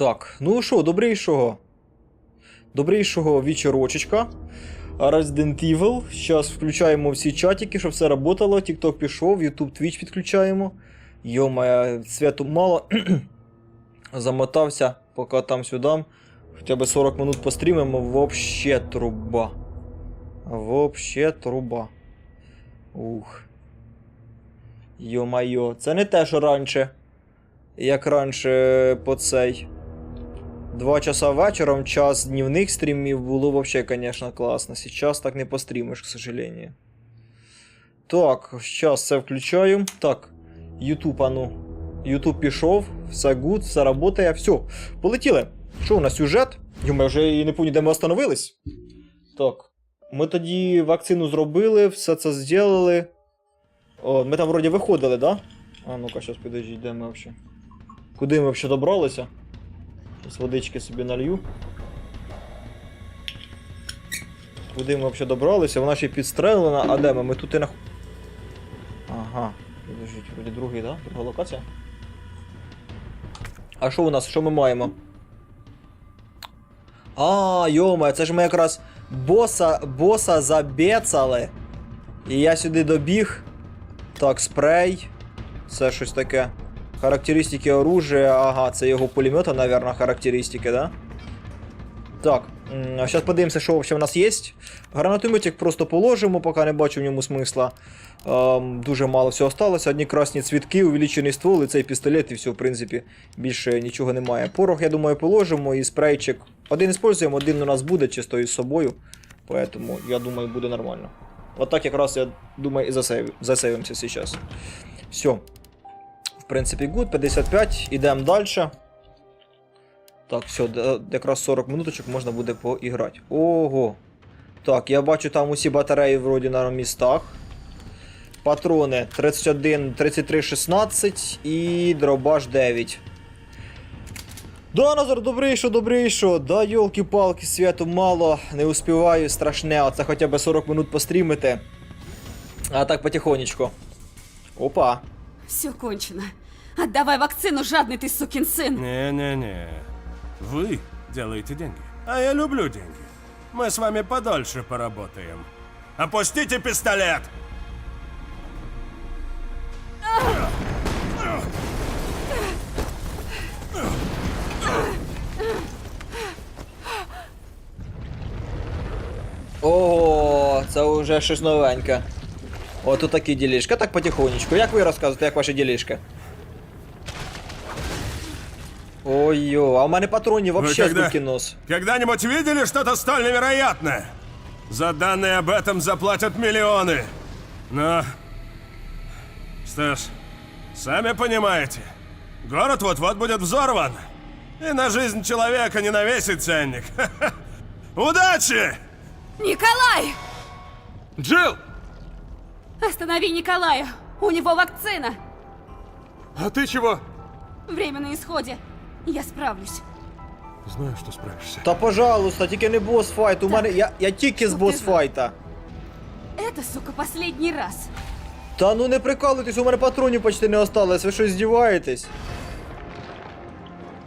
Так, ну що, добрейшого. Добрейшого вечорочечка. Resident Evil. Зараз включаємо всі чатики, щоб все работало. TikTok пішов, YouTube, Twitch підключаємо. Йома, святу мало. Замотався, поки там сюди. Хоча б 40 минут пострімимо, вообще труба. Вообще труба. Ух. Йо-майо, це не те, що раніше. Як раніше по цей. Два часа вечором, час дневних стрімів було вообще, конечно, класно. Сейчас так не пострімиш, к сожалению. Так, зараз це включаю. Так, YouTube, а ну. YouTube пішов, все гуд, все работає, все. Полетіли. Що у нас сюжет? Йома, вже і не пам'ятаю, де ми остановились. Так. Ми тоді вакцину зробили, все це зробили. О, ми там вроді виходили, да? А ну-ка, зараз подожди, де ми вообще? Куди ми взагалі добралися? Зараз водички собі налью. Куди ми взагалі добралися? Вона ще підстрелена, а де ми? Ми тут і нах... Ага. Подождіть, вроді другий, да? Друга локація. А що у нас? Що ми маємо? А, йома, це ж ми якраз боса, боса забецали. І я сюди добіг. Так, спрей. Це щось таке. Характеристики оружия. Ага, це його пулемета, наверное, характеристики, да? Так, зараз подивимося, що в нас є. Гранатометик просто положимо, поки не бачу в ньому смисла. Ем, дуже мало всього осталося. Одні красні цвітки, увеличений ствол і цей пістолет, і все, в принципі, більше нічого немає. Порох, я думаю, положимо і спрейчик. Один используємо, один у нас буде чисто із собою. Поэтому, я думаю, буде нормально. Вот так якраз, я думаю, і засейв... засейвимося сейчас. Все. Принципі, good, 55, ідемо далі. Так, все, якраз 40 минуточок можна буде поіграти. Ого. Так, я бачу там усі батареї вроді на містах. Патрони 31, 33, 16 і дробаш 9. Да, Назар, добрий що. Да, йолки-палки, святу мало, не успіваю, страшне, оце хоча б 40 минут пострімити. А так потихонечку. Опа. Все кончено. Отдавай вакцину, жадный ты сукин сын. Не-не-не. Вы делаете деньги. А я люблю деньги. Мы с вами подольше поработаем. Опустите пистолет! Ого, це вже щось новеньке. От тут такі ділішки. Так потихонечку. Як ви розказуєте, як ваші ділішки? Ой-йо, а у мене патронів Вы вообще когда- з нос. Когда-нибудь видели что-то столь невероятное? За данные об этом заплатят миллионы. Но... Что ж, сами понимаете, город вот-вот будет взорван. И на жизнь человека не навесит ценник. Удачи! Николай! Джилл! Останови Николая! У него вакцина! А ты чего? Время на исходе. Я справлюсь. Знаю, что справишься. Та пожалуйста, тільки не босс-файт. У мене. Я, я тільки з Що ти босс-файта. Это, сука, последний раз. Та ну не прикалуйтесь, у мене патронів почти не осталось, ви що здіваєтесь?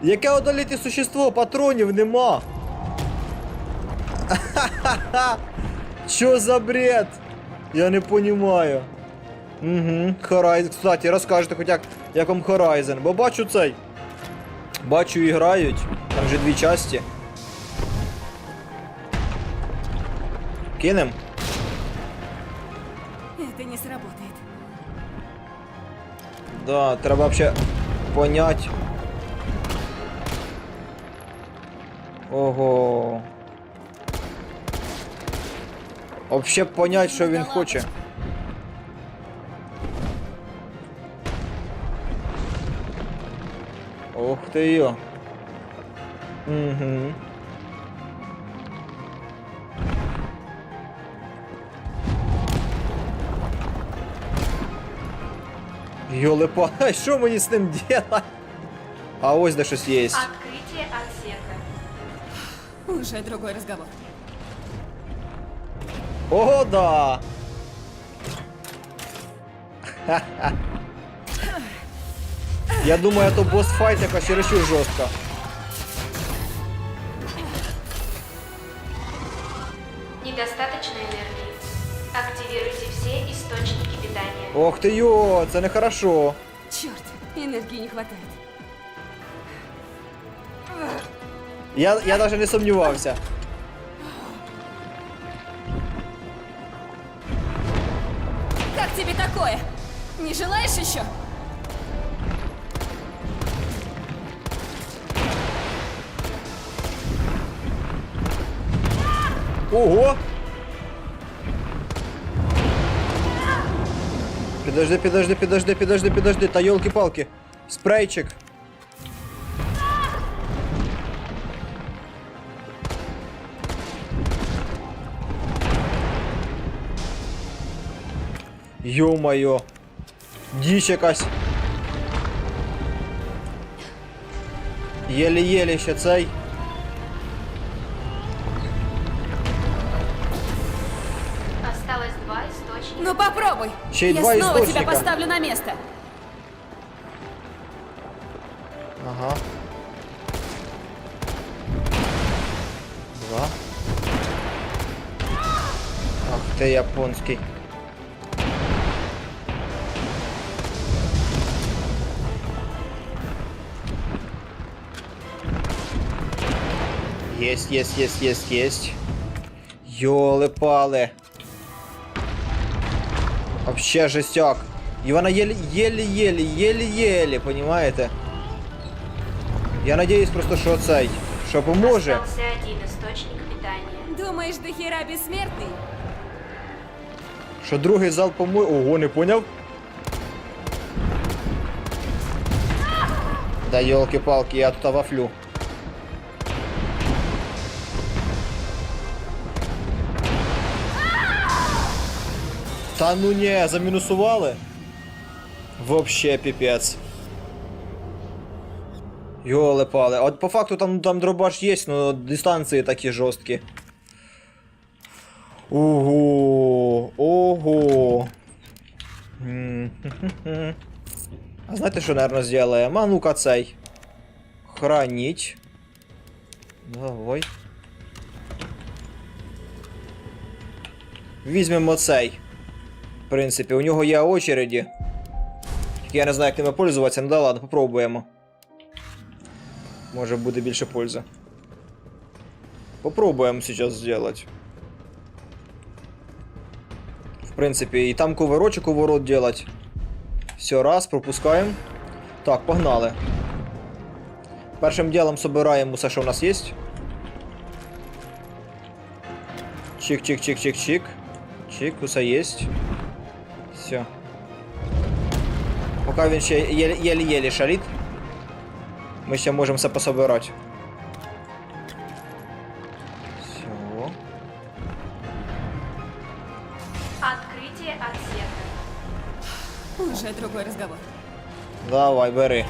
Яке одоліти существо? Патронів нема. Що за бред? Я не понімаю. Угу, Horizon. Кстати, розкажете хоч як, як вам Horizon. Бо бачу цей. Бачу і грають. Там вже дві часті. Кинем? Это не сработает. Да, треба вообще понять. Ого. Вообще понять, що він хоче. Ох ти йо. Угу. Йолепа, що мені з ним делать? А ось де щось є. Открытие отсека. Уже другой разговор. Ого, да! Я думаю, это босс-файт я чересчур жестко. Недостаточно энергии. Активируйте все источники питания. Ох ты ё, це нехорошо. Черт, энергии не хватает. Я, я даже не сомневался. Как тебе такое? Не желаешь еще? Ого! Підожди, підожди, підожди, підожди, підожди, та йолки-палки. Спрейчик. Йо-моє. Діч якась. Єлі-єлі ще цей. Ну попробуй. Ще й Я два снова тебя источника. поставлю на место. Ага. Два. Ах ти японський. Єсть, єсть, єсть, єсть, єсть. Йоли-пали. Вообще жестяк. И она еле- еле-еле, еле-еле, понимаете? Я надеюсь просто, що цей, що поможе. Остался один источник питания. Думаешь, до хера бессмертный? Що другий зал поможе. Ого, не поняв? Да елки-палки, я тут вафлю. Та ну не, замінусували? Вообще пипец. Йоле пали. От по факту там, там дробаш є, но дистанції такі жорсткі. Ого, ого. А знаєте, що, наверное, сделаем? А ну-ка цей. Хранить. Давай. Візьмемо цей. Принципі, у нього є очереді. Я не знаю, як ними пользуватися, ну да ладно, попробуємо. Може буде більше пользи. Попробуємо сейчас сделать. В принципе, и там кувырочек у ворот делать. Все, раз, пропускаем. Так, погнали. Першим делом собираємо все, що у нас є. Чик-чик-чик-чик-чик. Чик, усе є. Все. Пока він ще еле-еле шарит. Ми ще можемо все пособирати. Все. Открытие отсека. Уже другой разговор. Давай, бери.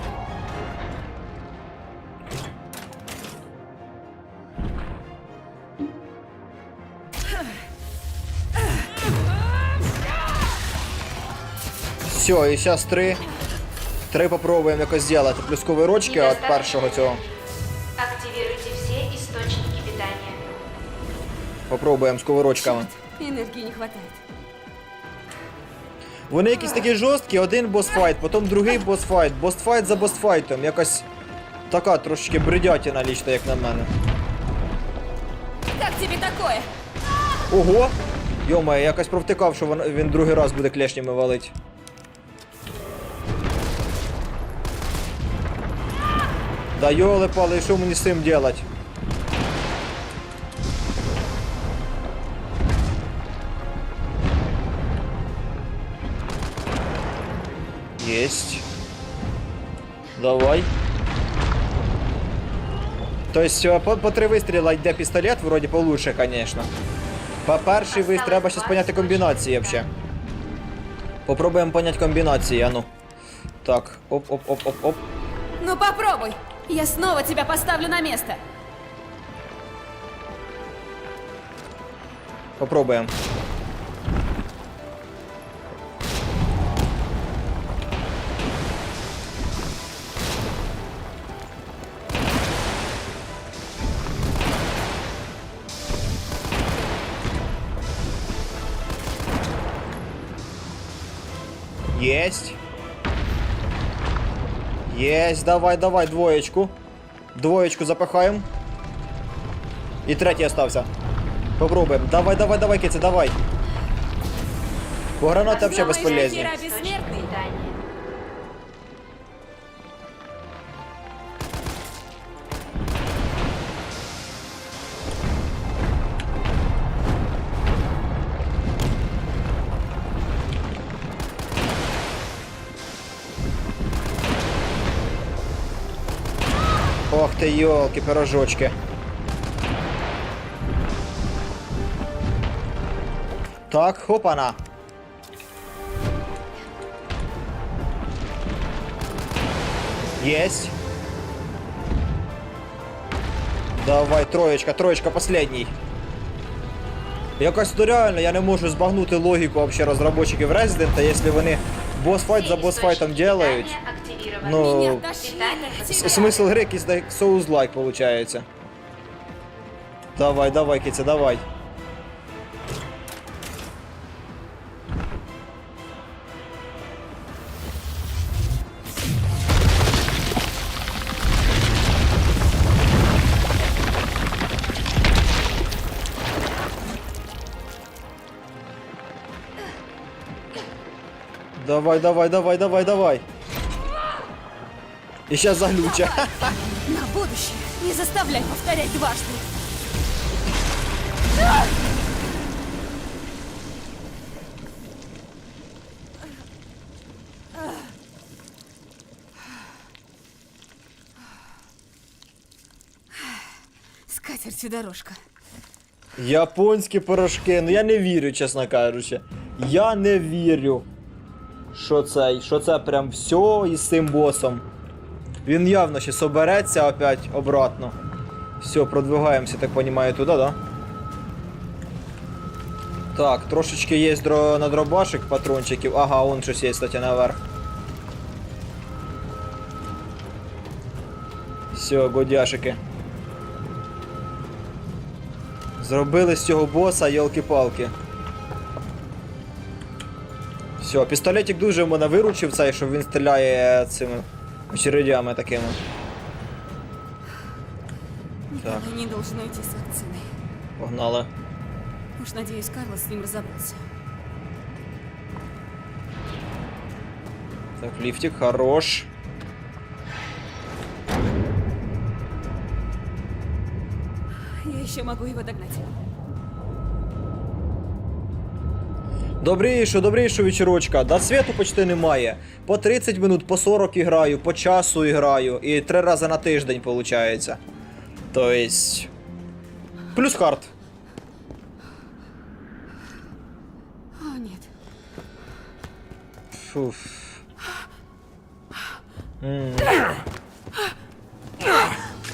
Все, і зараз три. Три попробуємо якось зробити. Плюс ковирочки від першого цього. Активируйте все источники питания. Попробуємо з ковирочками. Энергии не хватает. Вони якісь такі жорсткі, один босфайт, потім другий босфайт, босфайт за босфайтом. Якась така трошечки бредятіна лічно, як на мене. Как тебе такое? Ого! Йома, якось провтикав, що він, він другий раз буде клешнями валить. Да йоли пали, що мені з цим делать? Есть. Давай. То есть э, по, по три вистріла йде пістолет, вроді получше, конечно. По перший вистріл треба щось поняти комбінації вообще. Попробуємо поняти комбінації, а ну. Так, оп-оп-оп-оп-оп. Ну попробуй. Я снова тебя поставлю на место. Попробуємо. Єсть. Єсть, давай, давай, двоєчку. Двоєчку запихаємо. І третій остався. Попробуємо. Давай, давай, давай, Китя, давай. Бо гранати взагалі безполезні. Акира Источник бессмертный? питания. Ох ти йолки, пирожочки. Так, хопана. Есть. Давай, троєчка, троєчка, последній. Якось то реально, я не можу збагнути логіку вообще розробників Resident, якщо вони босфайт за Все босфайтом источники делають. Ну, с- Смысл игры якийсь так Souls-like получается. Давай, давай, киця, давай. Давай, давай, давай, давай, давай. И сейчас заглюча. На будущее не заставляй повторять дважды. С катертью дорожка. Японські порошки. Ну я не вірю, чесно кажучи. Я не вірю. Що це? Що це прям все із цим босом. Він явно ще собереться опять обратно. Все, продвигаємося, так понимаю, туди, да? Так, трошечки є на дробашик патрончиків. Ага, он щось є, кстати, наверх. Все, годяшики. Зробили з цього боса йолки-палки. Все, пістолетик дуже мене виручив цей, що він стріляє цими очередями такими. Так, Николай не должен уйти с вакциной. погнали. Уж надеюсь, Карлос с ним разобрался. Так, ліфтик, хорош. Я еще могу его догнать. Добрішу, добрішу вечірочка. До світу почти немає. По 30 минут, по 40 іграю, по часу іграю. І три рази на тиждень виходить. Тобто. Плюс хард. О, нет. Фуф.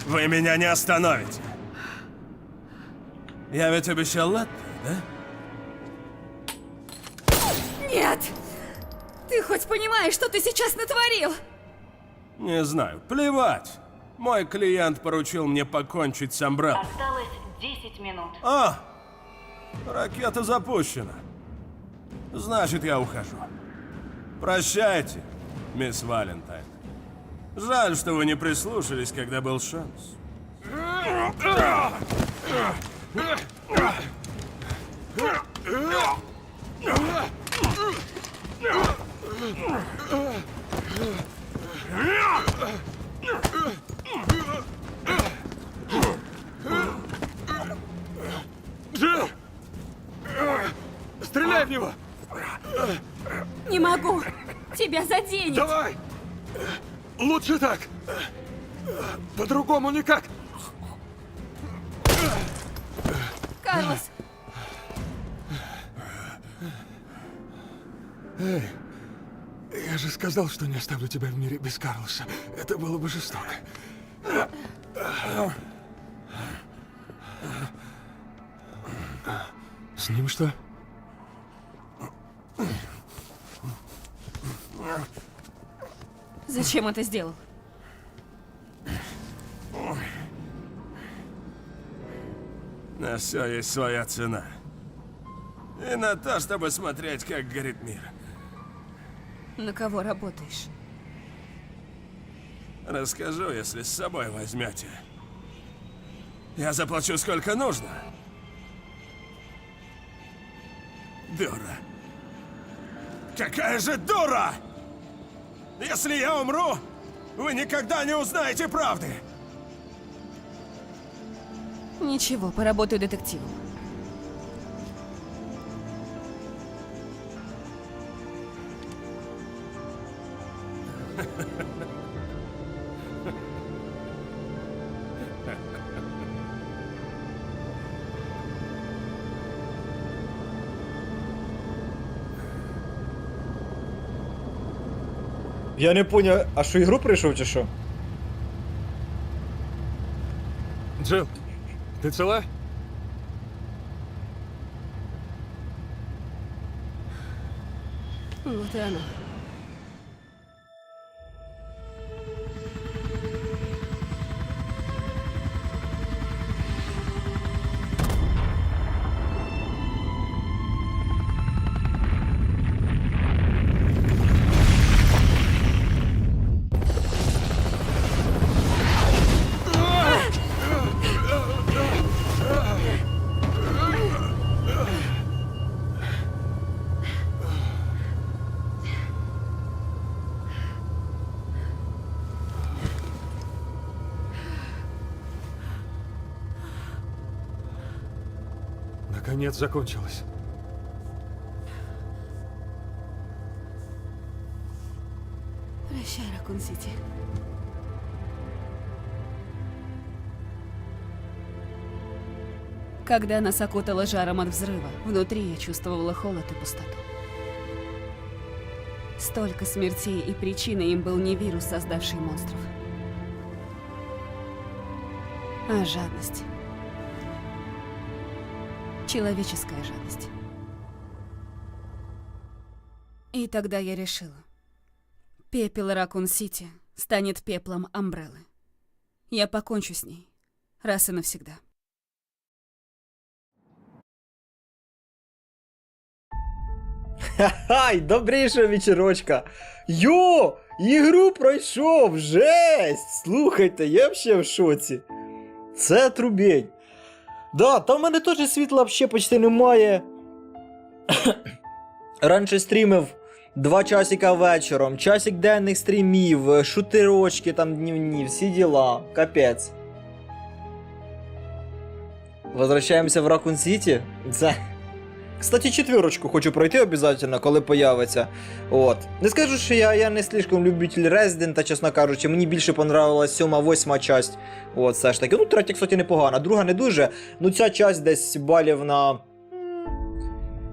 Вы меня не остановите. Я ведь обещал латте, да? Нет! Ты хоть понимаешь, что ты сейчас натворил? Не знаю, плевать. Мой клиент поручил мне покончить с Амбреллой. Осталось 10 минут. А, ракета запущена. Значит, я ухожу. Прощайте, мисс Валентайн. Жаль, что вы не прислушались, когда был шанс. Джилл! Стреляй в него! Не могу! Тебя заденет! Давай! Лучше так! По-другому никак! Карлос! Я же сказал, что не оставлю тебя в мире без Карлоса. Это было бы жестоко. С ним что? Зачем это сделал? На все есть своя цена. И на то, чтобы смотреть, как горит мир. На кого работаешь? Расскажу, если с собой возьмете. Я заплачу сколько нужно. Дура. Какая же дура! Если я умру, вы никогда не узнаете правды. Ничего, поработаю детективом. Я не поняв, а що ігру прийшов чи що? Джил, ты цела? Вот и оно. Наконец закончилось. Прощай, Ракун-Сити. Когда нас окутало жаром от взрыва, внутри я чувствовала холод и пустоту. Столько смертей, и причиной им был не вирус, создавший монстров, а жадность Человеческая жадность. И тогда я решила. Пепел Ракун-Сити станет пеплом Амбреллы. Я покончу с ней. Раз и навсегда. Ай, добрейшого вечірочка. Йо! Ігру пройшов! Жесть! Слухайте, я ще в шоці. Це трубень. Да, там в мене теж світла ще почти немає. Раніше стрімив два часика вечором, часик денних стрімів, шутирочки там днівні, всі діла. Капець. Возвращаємося в Ракун Сіті. Це. Кстати, четверочку хочу пройти обов'язково, коли появиться. От. Не скажу, що я, я не слишком любитель Resident, чесно кажучи, мені більше понравилась сьома, восьма часть. От, все ж таки. Ну, третя, кстати, непогана, друга не дуже. Ну, ця часть десь балів на.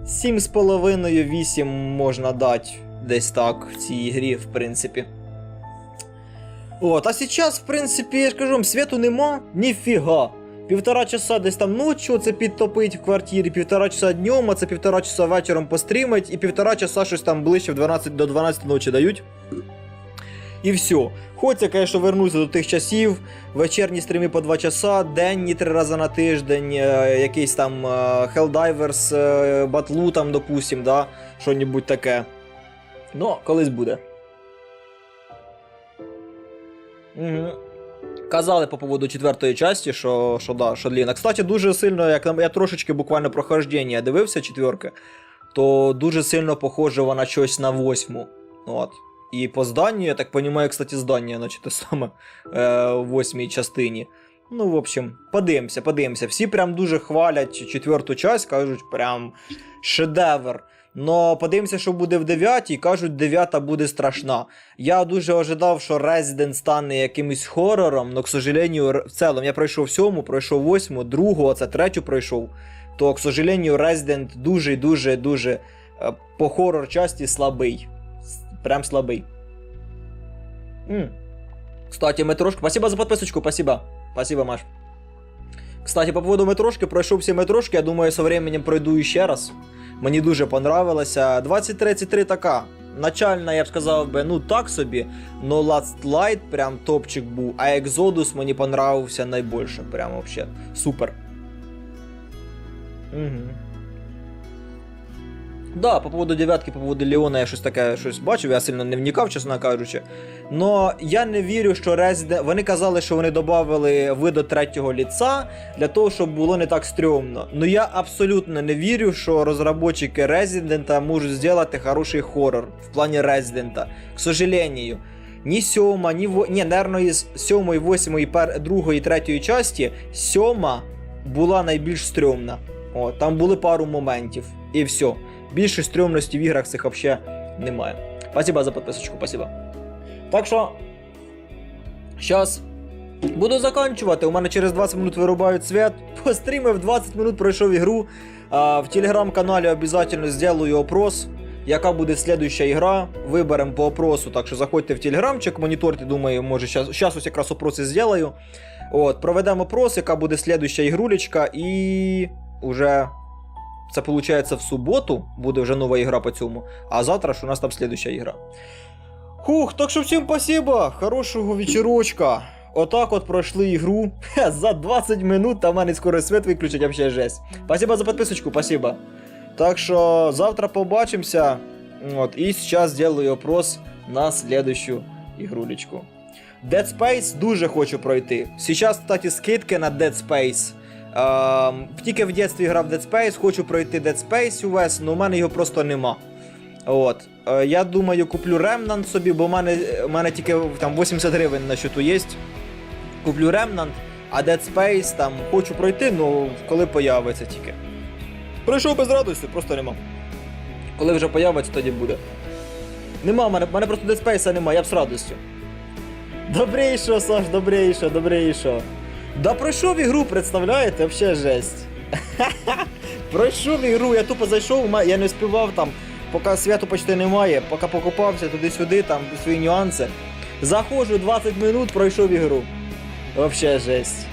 7,5-8 можна дати. Десь так в цій ігрі, в принципі. От, а сейчас, в принципі, я ж кажу, вам, світу нема, ніфіга. Півтора часа десь там ночі це підтопить в квартирі, півтора часа днем, а це півтора часа вечором пострімить, і півтора часа щось там ближче в 12 до 12 ночі дають. І все. Хочеться, звісно, вернутися до тих часів. Вечірні стріми по 2 часа, денні 3 рази на тиждень, е, якийсь там е, Helldivers, е, батлу там, допустим, да, що-небудь таке. Ну, колись буде. Угу. Казали по поводу четвертої часті, що, що да, що длінна. Кстати, дуже сильно, як я трошечки буквально прохождення дивився четверки, то дуже сильно похоже вона щось на восьму. От. І по зданню, я так розумію, кстати, здання, наче те саме е, восьмій частині. Ну, в общем, подивимося, подивимося. Всі прям дуже хвалять четверту часть, кажуть, прям шедевр. Но подивимося, що буде в дев'ятій. Кажуть, дев'ята буде страшна. Я дуже ожидав, що Resident стане якимось хорором, но, к сожалению, в цілому я пройшов сьому, пройшов восьму, другу, а це третю пройшов. То, к сожалению, Resident дуже і дуже е, по хорор часті слабий. Прям слабий. М. Кстати, метрошка. Спасибо за подписочку, спасибо. Спасибо, Маш. Кстати, по поводу метрошки, пройшов всі метрошки, я думаю, со временем пройду ще раз. Мені дуже понравилося. 2033 така. Начальна, я б сказав би, ну так собі. Но Last Light прям топчик був. А Exodus мені понравився найбільше. Прям вообще. Супер. Угу. Да, по поводу дев'ятки, по поводу Леона я щось таке щось бачив, я сильно не вникав, чесно кажучи. Но я не вірю, що Resident... Вони казали, що вони додали виду третього ліца для того, щоб було не так стрьомно. Ну я абсолютно не вірю, що розробники Resident можуть зробити хороший хоррор в плані Resident. К сожалению. Ні сьома, ні во... Ні, наверно, із сьомої, восьмої, пер... другої, третьої часті сьома була найбільш стрьомна. О, там були пару моментів. І все. Більше стрьомності в іграх цих взагалі немає. Спасибо за підписочку, спасибо. Так що. Щас. Буду закінчувати. У мене через 20 минут вирубають світ. Пострімив 20 минут, пройшов ігру. А, в телеграм-каналі обов'язково зроблю опрос. Яка буде слідуюча ігра? Виберемо по опросу. Так що заходьте в телеграмчик, моніторте, думаю, може, зараз ось якраз опроси зроблю. От, проведемо опрос, яка буде слідуюча ігрулечка, і уже це виходить в суботу, буде вже нова ігра по цьому, а завтра ж у нас там слідуюча ігра. Хух, так що всім спасибо, хорошого вечірочка. Отак от пройшли ігру за 20 минут, та мене скоро світ виключать, вообще жесть. Спасибо за підписочку, спасибо. Так що завтра побачимося. От, і зараз зроблю опрос на слідущу ігрулечку. Dead Space дуже хочу пройти. Сейчас, кстати, скидки на Dead Space. Ем, тільки в дитинстві грав Dead Space, хочу пройти Dead Space увесь, але у мене його просто нема. От. Е, я думаю, куплю Remnant собі, бо в мене, в мене тільки там 80 гривень на счету є. Куплю Remnant, а Dead Space там хочу пройти, ну коли появиться тільки. Пройшов без радості, просто нема. Коли вже появиться, тоді буде. Нема, в мене, в мене просто Dead Space нема, я б з радістю. Добрейшо, Саш, добрейшо, добрейшо. Да пройшов ігру, представляєте, вообще жесть. пройшов ігру, я тупо зайшов, я не співав там, поки святу почти немає, поки покупався туди-сюди, там свої нюанси. Заходжу 20 минут, пройшов ігру. Вообще жесть.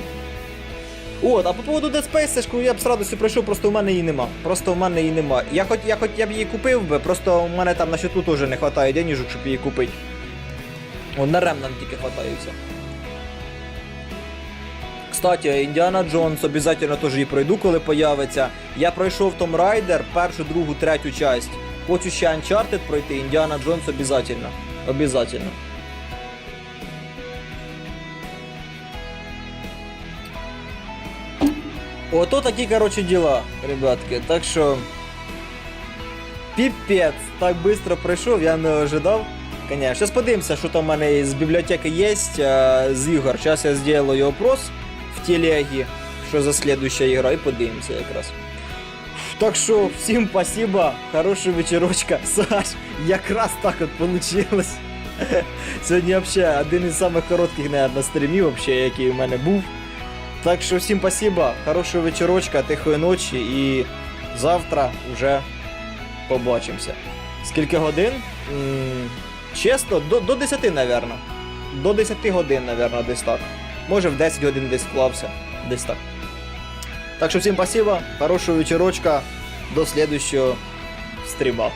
От, а по поводу Dead Space, я б з радістю пройшов, просто у мене її нема. Просто у мене її нема. Я хоч я, хоч я б її купив би, просто у мене там на счету теж не вистачає денежок, щоб її купити. О, на Ремнант тільки все. Кстати, Індіана Джонс обов'язково теж її пройду, коли появиться. Я пройшов Том Райдер, першу, другу, третю часть. Хочу ще Uncharted пройти, Індіана Джонс обов'язково. Обов'язково. Ото такі, короче, дела, ребятки. Так що. Піпець, так швидко пройшов, я не ожидав. Конечно. Сейчас що там у мене з бібліотеки є, з ігор. Зараз я зроблю опрос в телегі, що за слідуща ігра, і подивимося якраз. Так що, всім спасибо, хорошого вечірочка. Саш, якраз так от получилось. Сьогодні взагалі один із самих коротких, наверное, стрімів, вообще, який у мене був. Так що всім спасибо, хорошого вечірочка, тихої ночі і завтра вже побачимося. Скільки годин? М, Чесно, до, до 10, напевно. До 10 годин, напевно, десь так. Може в 10 годин десь вклався. Десь так. Так що всім спасибо, хорошого вечірочка, до следующего стріма.